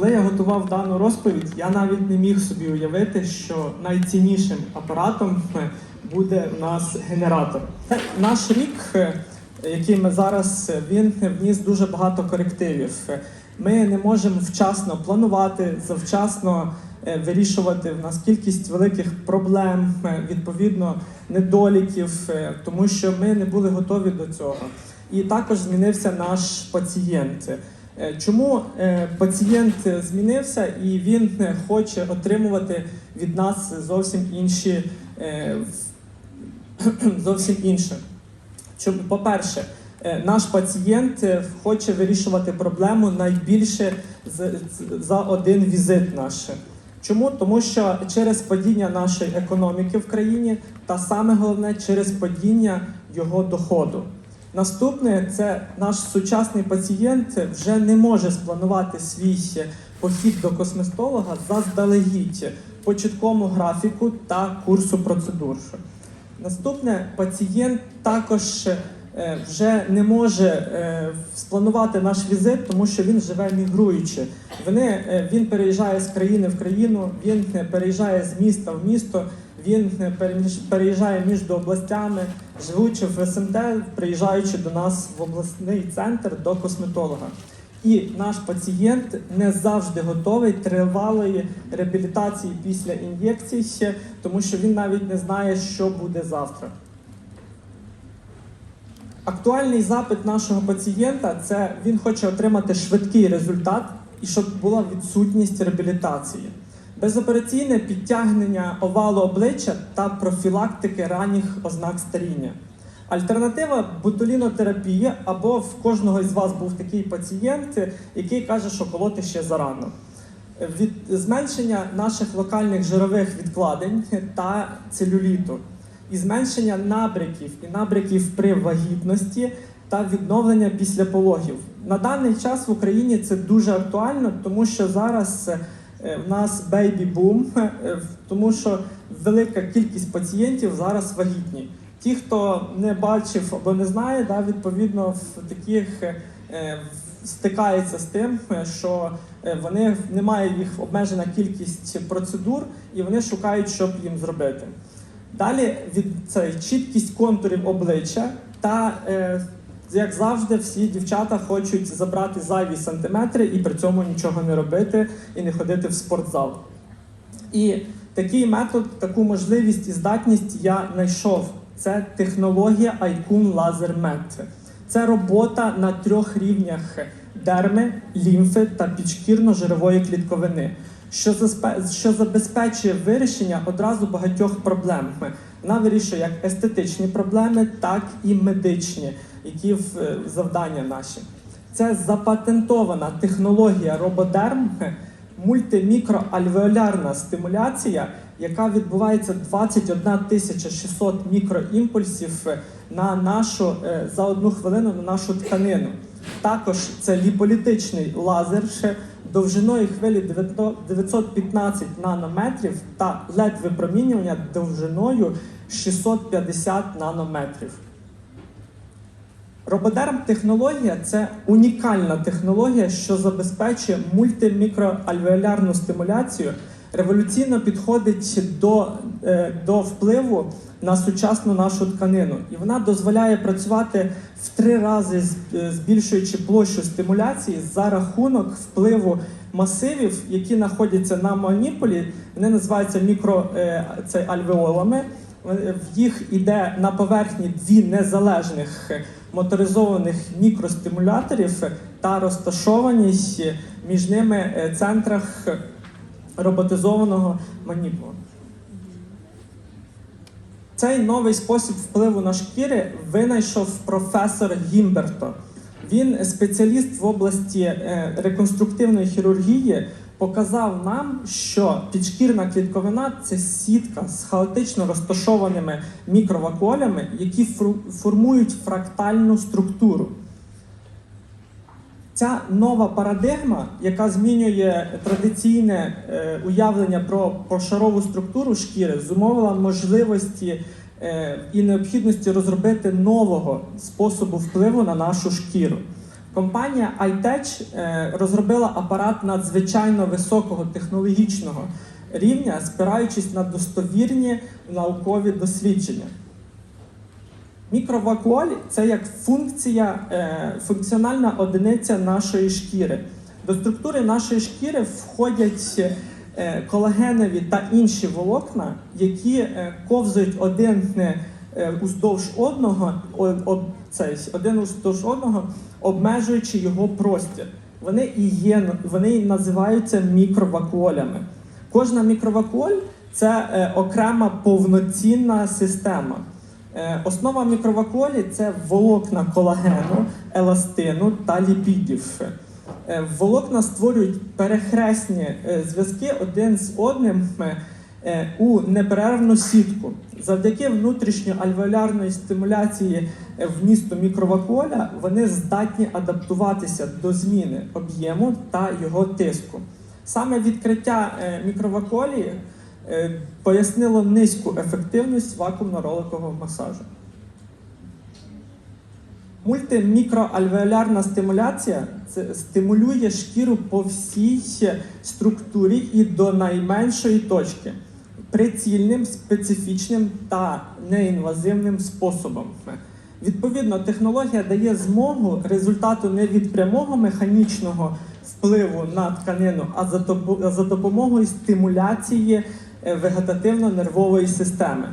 коли я готував дану розповідь, я навіть не міг собі уявити, що найціннішим апаратом буде у нас генератор. Наш рік, е, який ми зараз, е, він вніс дуже багато корективів. Ми не можемо вчасно планувати, завчасно е, вирішувати в нас кількість великих проблем, відповідно недоліків, тому що ми не були готові до цього. І також змінився наш пацієнт. Е, Чому е, пацієнт змінився і він е, хоче отримувати від нас зовсім інші е, зовсім інше? По-перше, е, наш пацієнт е, хоче вирішувати проблему найбільше за один візит наш. Чому? Тому що через падіння нашої економіки в країні, та саме головне через падіння його доходу. Наступне це наш сучасний пацієнт вже не може спланувати свій похід до косметолога заздалегідь по чіткому графіку та курсу процедур. Наступне пацієнт також е, вже не може е, спланувати наш візит, тому що він живе мігруючи. Вони, е, він переїжджає з країни в країну, він переїжджає з міста в місто, він е, переїжджає між областями, живучи в СМТ, приїжджаючи до нас в обласний центр до косметолога. І наш пацієнт не завжди готовий тривалої реабілітації після ін'єкцій, ще, тому що він навіть не знає, що буде завтра. Актуальний запит нашого пацієнта це він хоче отримати швидкий результат і щоб була відсутність реабілітації. Безопераційне підтягнення овалу обличчя та профілактики ранніх ознак старіння. Альтернатива ботулінотерапія або в кожного із вас був такий пацієнт, який каже, що колоти ще зарано. Від зменшення наших локальних жирових відкладень та целюліту, і зменшення набряків і набряків при вагітності та відновлення після пологів. На даний час в Україні це дуже актуально, тому що зараз в нас бейбі-бум, е, тому що велика кількість пацієнтів зараз вагітні. Ті, хто не бачив або не знає, да, відповідно в таких е, стикається з тим, е, що е, вони немає їх обмежена кількість процедур, і вони шукають, що б їм зробити. Далі від цей чіткість контурів обличчя та е, як завжди, всі дівчата хочуть забрати зайві сантиметри і при цьому нічого не робити і не ходити в спортзал. І такий метод, таку можливість і здатність я знайшов. Це технологія Icun Laser Med. Це робота на трьох рівнях дерми, лімфи та підшкірно-жирової клітковини, що забезпечує вирішення одразу багатьох проблем. Вона вирішує як естетичні проблеми, так і медичні, які е, завдання наші. Це запатентована технологія рободерм, мультимікроальвеолярна стимуляція, яка відбувається 21 600 мікроімпульсів на нашу е, за одну хвилину на нашу тканину. Також це ліполітичний лазер довжиною хвилі 915 нанометрів та led випромінювання довжиною 650 нанометрів. Рободерм технологія це унікальна технологія, що забезпечує мультимікроальвеолярну стимуляцію, революційно підходить до, е, до впливу на сучасну нашу тканину. І вона дозволяє працювати в три рази, е, збільшуючи площу стимуляції за рахунок впливу масивів, які знаходяться на маніпулі. Вони називаються мікро е, це альвеолами. В їх іде на поверхні дві незалежних моторизованих мікростимуляторів та розташовані між ними е, центрах роботизованого маніпула. Цей новий спосіб впливу на шкіри винайшов професор Гімберто. Він спеціаліст в області е, реконструктивної хірургії. Показав нам, що підшкірна клітковина це сітка з хаотично розташованими мікровакуолями, які формують фрактальну структуру. Ця нова парадигма, яка змінює традиційне е, уявлення про пошарову структуру шкіри, зумовила можливості е, і необхідності розробити нового способу впливу на нашу шкіру. Компанія iTech е, розробила апарат надзвичайно високого технологічного рівня, спираючись на достовірні наукові дослідження. Мікровакуоль це як функція, е, функціональна одиниця нашої шкіри. До структури нашої шкіри входять е, колагенові та інші волокна, які ковзають один уздовж одного, один уздовж одного, обмежуючи його простір. Вони і є, вони називаються мікровакуолями. Кожна мікровакуоль це е, окрема повноцінна система. Е, Основа мікровакуолі це волокна колагену, еластину та ліпідів. Е, Волокна створюють перехресні е, зв'язки один з одним е, у неперервну сітку. Завдяки внутрішньоальвеолярної стимуляції е, вмісту мікровакуоля вони здатні адаптуватися до зміни об'єму та його тиску. Саме відкриття е, е, пояснило низьку ефективність вакуумно-роликового масажу. Мультимікроальвеолярна стимуляція це стимулює шкіру по всій структурі і до найменшої точки прицільним, специфічним та неінвазивним способом. Відповідно, технологія дає змогу результату не від прямого механічного впливу на тканину, а за допомогою стимуляції е, вегетативно-нервової системи.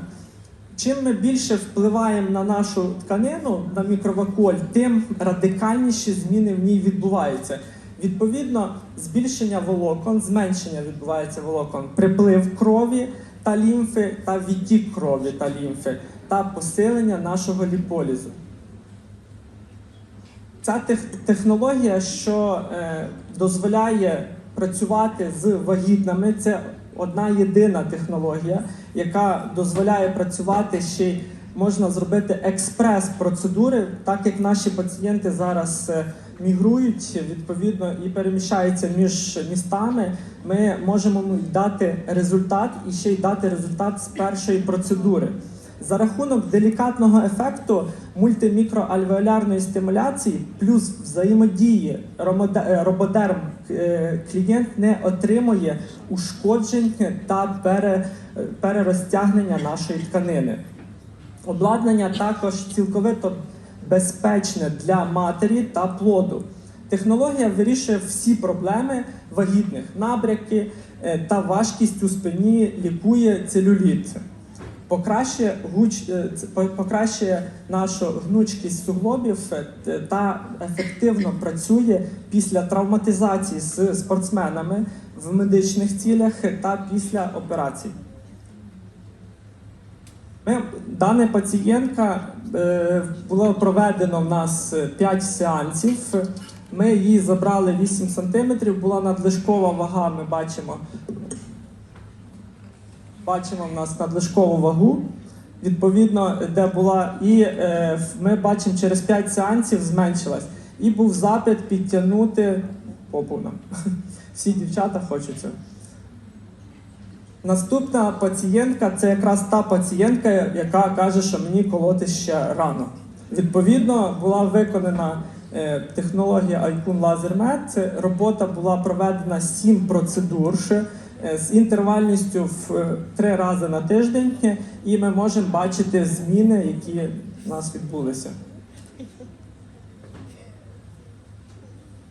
Чим ми більше впливаємо на нашу тканину, на мікровакуоль, тим радикальніші зміни в ній відбуваються. Відповідно, збільшення волокон, зменшення відбувається волокон, приплив крові та лімфи та відтік крові та лімфи та посилення нашого ліполізу. Ця технологія, що е, дозволяє працювати з вагітними, це одна єдина технологія, яка дозволяє працювати ще можна зробити експрес-процедури, так як наші пацієнти зараз е, мігрують відповідно і переміщаються між містами. Ми можемо дати результат і ще й дати результат з першої процедури. За рахунок делікатного ефекту мультимікроальвеолярної стимуляції плюс взаємодії е, рободерм е, клієнт не отримує ушкоджень та перерозтягнення нашої тканини. Обладнання також цілковито безпечне для матері та плоду. Технологія вирішує всі проблеми вагітних набряки е, та важкість у спині, лікує целюліт. Покращує, гуч, е, покращує нашу гнучкість суглобів е, та ефективно працює після травматизації з спортсменами в медичних цілях та після операцій. Ми, дана пацієнтка е, було проведено в нас 5 сеансів. Ми її забрали 8 см, була надлишкова вага, ми бачимо. Бачимо в нас надлишкову вагу, відповідно, де була, і е, ми бачимо, через 5 сеансів зменшилась. І був запит підтягнути попу нам. Всі дівчата хочуть цього. Наступна пацієнтка це якраз та пацієнтка, яка каже, що мені колоти ще рано. Відповідно, була виконана е, технологія Icon Laser Робота була проведена 7 процедур е, з інтервальністю в е, 3 рази на тиждень, і ми можемо бачити зміни, які у нас відбулися.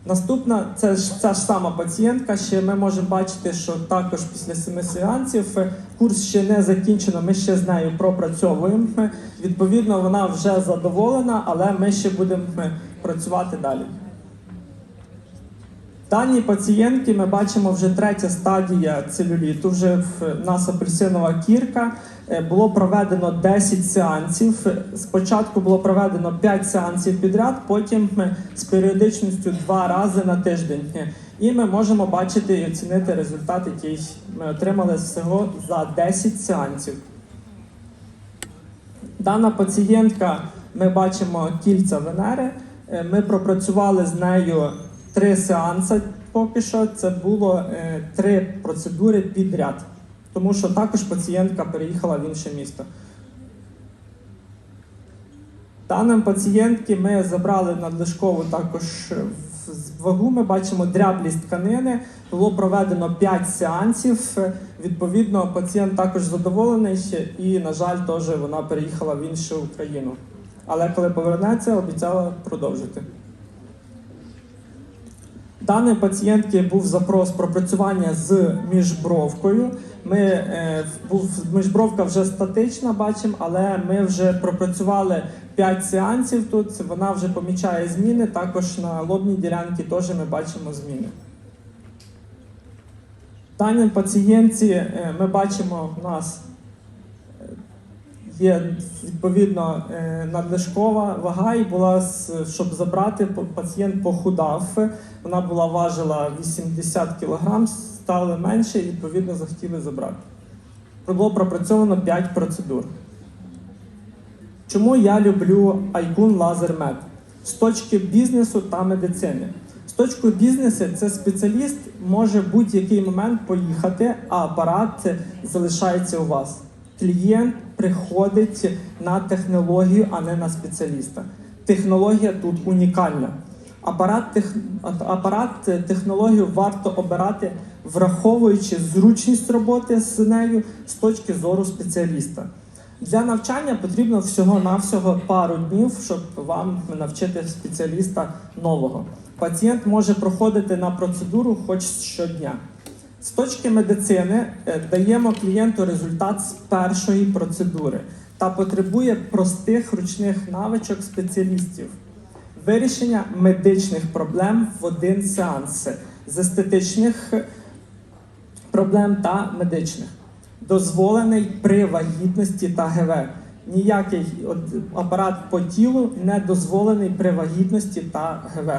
Наступна це ж ця ж сама пацієнтка. Ще ми можемо бачити, що також після семи сеансів е, курс ще не закінчено. Ми ще з нею пропрацьовуємо. Відповідно, вона вже задоволена, але ми ще будемо е, працювати далі. Даній пацієнтки ми бачимо вже третя стадія целюліту. Вже в нас апельсинова кірка. Е, Було проведено 10 сеансів. Спочатку було проведено 5 сеансів підряд, потім е, з періодичністю 2 рази на тиждень. Е, І ми можемо бачити і оцінити результат, який ми отримали всього за 10 сеансів. Дана пацієнтка, ми бачимо кільця Венери. Ми пропрацювали з нею три сеанси поки що. Це було три процедури підряд, тому що також пацієнтка переїхала в інше місто. Даним пацієнтки ми забрали надлишкову також е, вагу. Ми бачимо дряблість тканини. Було проведено 5 сеансів. Відповідно, пацієнт також задоволений і, на жаль, теж вона переїхала в іншу країну. Але коли повернеться, обіцяла продовжити. Даної пацієнтки був запрос про працювання з міжбровкою. Ми е, був міжбровка вже статична, бачимо, але ми вже пропрацювали 5 сеансів тут. Вона вже помічає зміни. Також на лобній ділянці теж ми бачимо зміни. Даній пацієнтці е, ми бачимо у нас є відповідно е, надлишкова вага, і була щоб забрати, пацієнт похудав. Вона була важила 80 кг, стали менше і відповідно захотіли забрати. Було пропрацьовано 5 процедур. Чому я люблю Айкун Лазермед? З точки бізнесу та медицини. З точки бізнесу це спеціаліст може в будь-який момент поїхати, а апарат залишається у вас. Клієнт приходить на технологію, а не на спеціаліста. Технологія тут унікальна. Апарат, тех... апарат е, технологію варто обирати, враховуючи зручність роботи з нею з точки зору спеціаліста. Для навчання потрібно всього-навсього пару днів, щоб вам навчити спеціаліста нового. Пацієнт може проходити на процедуру хоч щодня. З точки медицини е, даємо клієнту результат з першої процедури та потребує простих ручних навичок спеціалістів. Вирішення медичних проблем в один сеанс з естетичних проблем та медичних. Дозволений при вагітності та ГВ. Ніякий апарат по тілу не дозволений при вагітності та ГВ.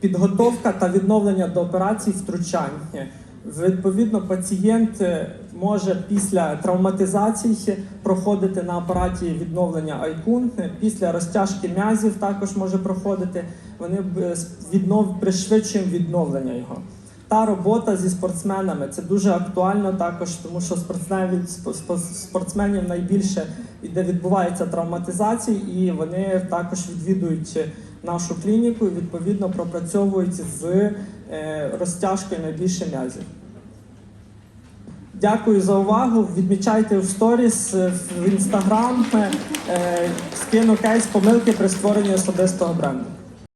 Підготовка та відновлення до операцій втручання. Відповідно, пацієнт е, може після травматизації проходити на апараті відновлення Айкун. Після розтяжки м'язів також може проходити. Вони б, віднов пришвидшуємо відновлення його. Та робота зі спортсменами це дуже актуально також, тому що спортсменів, спо- спо- спортсменів найбільше де відбувається травматизація, і вони також відвідують нашу клініку і відповідно пропрацьовують з е, розтяжкою найбільше м'язів. Дякую за увагу. Відмічайте в сторіс е, в інстаграм. Е, скину кейс помилки при створенні особистого бренду.